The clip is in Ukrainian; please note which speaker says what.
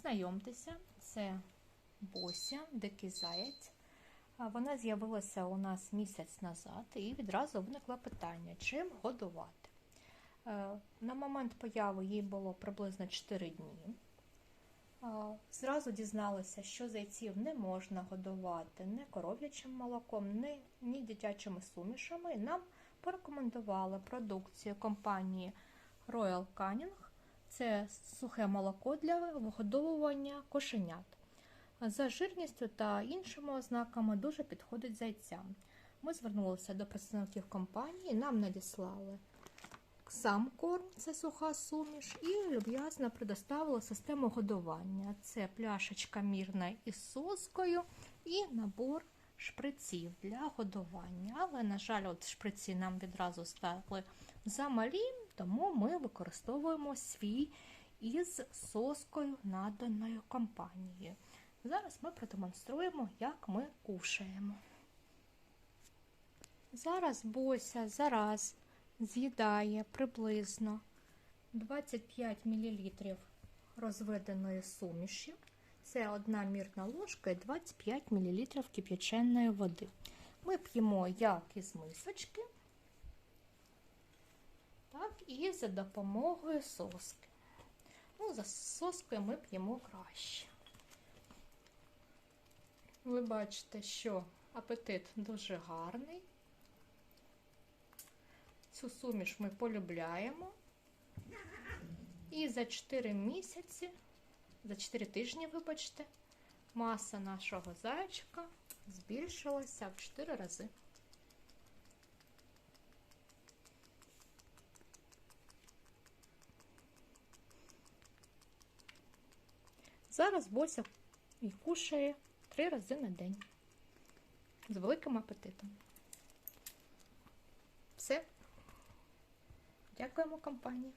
Speaker 1: Знайомтеся, це Бося, дикий заєць. А Вона з'явилася у нас місяць назад і відразу виникло питання, чим годувати. Е, На момент появи їй було приблизно 4 дні. Е, Зразу дізналися, що зайців не можна годувати ні коров'ячим молоком, ні, ні дитячими сумішами. Нам порекомендували продукцію компанії Royal Caning. Це сухе молоко для вигодовування кошенят. За жирністю та іншими ознаками дуже підходить зайцям. Ми звернулися до представників компанії, нам надіслали сам корм, це суха суміш, і люб'язно предоставили систему годування. Це пляшечка мірна із соскою і набор шприців для годування. Але, на жаль, от шприці нам відразу стали замалі, тому ми використовуємо свій із соскою наданою компанією. Зараз ми продемонструємо, як ми кушаємо. Зараз Бося зараз з'їдає приблизно 25 мл розведеної суміші. Це одна мірна ложка і 25 мл кип'яченої води. Ми п'ємо як із мисочки, так і за допомогою соски. Ну, за соскою ми п'ємо краще. Ви бачите, що апетит дуже гарний. Цю суміш ми полюбляємо. І за 4 місяці, за 4 тижні, вибачте, маса нашого зайчика збільшилася в 4 рази. Зараз Бося і кушає три рази на день з великим апетитом. Все. Дякуємо компанії.